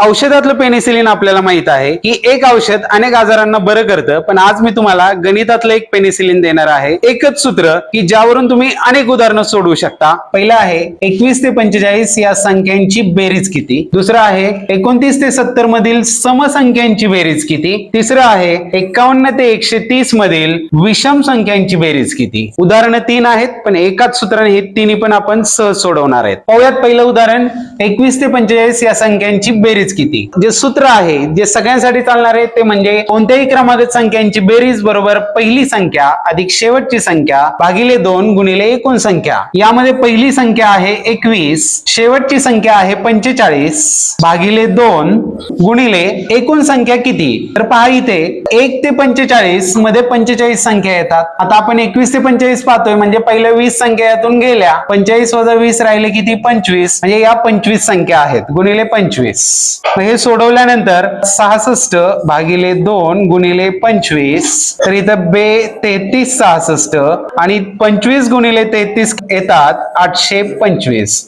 औषधातलं penicillin आपल्याला माहीत आहे की एक औषध अनेक आजारांना बरं करतं. पण आज मी तुम्हाला गणितातलं एक पेनिसिलिन देणार आहे. एकच सूत्र की ज्यावरून तुम्ही अनेक उदाहरणं सोडवू शकता. पहिलं आहे एकवीस ते पंचेचाळीस या संख्यांची बेरीज किती? दुसरं आहे एकोणतीस ते सत्तर मधील समसंख्यांची बेरीज किती? तिसरं आहे एकावन्न ते एकशे तीस मधील विषम संख्यांची बेरीज किती? उदाहरणं तीन आहेत पण एकाच सूत्राने हे तिन्ही पण आपण सहज सोडवणार आहेत. पाहूयात पहिलं उदाहरण एकवीस ते पंचेचाळीस या संख्यांची बेरीज किती? जे सूत्र आहे जे सगळ्यांसाठी चालणार आहे ते म्हणजे कोणत्याही क्रमागत संख्यांची बेरीज बरोबर पहिली संख्या अधिक शेवटची संख्या भागिले दोन गुणिले एकूण संख्या. यामध्ये पहिली संख्या आहे एकवीस शेवटची संख्या आहे पंचेचाळीस भागिले दोन गुणिले एकूण संख्या किती? तर पहा इथे एक ते पंचेचाळीसमध्ये पंचेचाळीस संख्या येतात. आता आपण एकवीस ते पंचेचाळीस पाहतोय म्हणजे पहिल्या वीस संख्या यातून गेल्या. पंचेचाळीस वजा वीस राहिले किती? पंचवीस. म्हणजे या पंचवीस संख्या आहेत. गुणिले पंचवीस. हे सोडवल्यानंतर सहासष्ट भागिले दोन गुणिले पंचवीस तर इथं बे तेहतीस सहासष्ट आणि पंचवीस गुणिले तेहतीस येतात आठशे पंचवीस.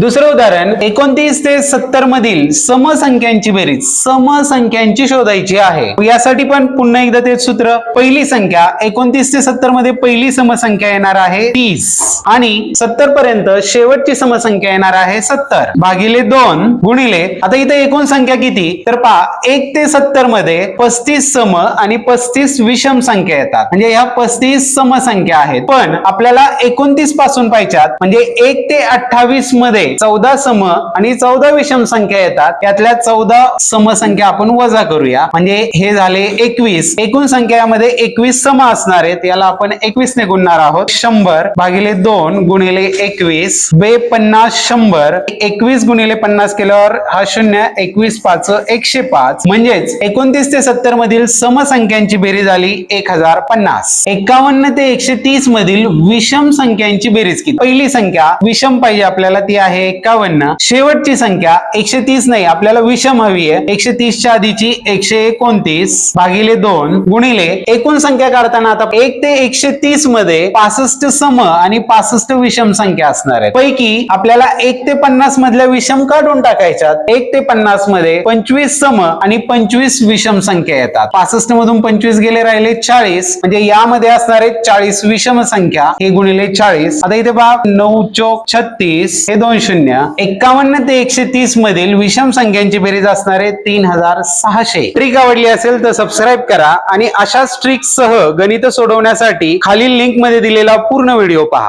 दुसरं उदाहरण एकोणतीस ते सत्तर मधील समसंख्यांची बेरीज समसंख्यांची शोधायची आहे. यासाठी पण पुन्हा एकदा तेच सूत्र पहिली संख्या एकोणतीस ते सत्तरमध्ये पहिली समसंख्या येणार आहे तीस. आणि सत्तर पर्यंत शेवटची समसंख्या येणार आहे सत्तर. भागिले दोन गुणिले आता इथे एकूण संख्या किती? तर पहा एक ते सत्तरमध्ये पस्तीस सम आणि पस्तीस विषम संख्या येतात. म्हणजे ह्या पस्तीस समसंख्या आहेत. पण आपल्याला एकोणतीसपासून पाहिजे म्हणजे एक ते अठ्ठावीसमध्ये चौदा सम आणि चौदा विषम संख्या येतात. त्यातल्या चौदा समसंख्या आपण वजा करूया. म्हणजे हे झाले एकवीस. एकूण संख्या यामध्ये एकवीस सम असणार आहेत. याला आपण एकवीस ने गुणणार आहोत. शंभर भागिले दोन गुणिले एकवीस. बे पन्नास शंभर. एकवीस गुणिले पन्नास केल्यावर हा शून्य एकवीस पाच एकशे पाच. म्हणजेच एकोणतीस ते सत्तर मधील समसंख्यांची बेरीज आली एक हजार पन्नास. एकावन्न ते एकशे तीस मधील विषम संख्यांची बेरीज किती? पहिली संख्या विषम पाहिजे आपल्याला ती आहे एकावन्न. शेवटची संख्या एकशे तीस नाही आपल्याला विषम हवी आहे. एकशे तीसच्या आधीची एकशे एकोणतीस भागिले दोन गुणिले एकूण संख्या काढताना आता एक ते एकशे तीसमध्ये पासष्ट सम आणि पासष्ट विषम संख्या असणार आहे पैकी आपल्याला एक ते पन्नास मधल्या विषम काढून टाकायच्यात. एक ते पन्नासमध्ये पंचवीस सम आणि पंचवीस विषम संख्या येतात. पासष्ट मधून पंचवीस गेले राहिले चाळीस म्हणजे यामध्ये असणारे चाळीस विषम संख्या हे गुणिले चाळीस. आता इथे पहा नऊ चौक छत्तीस हे दोन शून्य. एकावन्न ते एकशे तीस मधील विषम संख्यांची बेरीज असणारे तीन हजार सहाशे. ट्रिक आवडली असेल तर सबस्क्राईब करा आणि अशाच ट्रिक सह गणित सोडवण्यासाठी खालील लिंकमध्ये दिलेला पूर्ण व्हिडिओ पहा.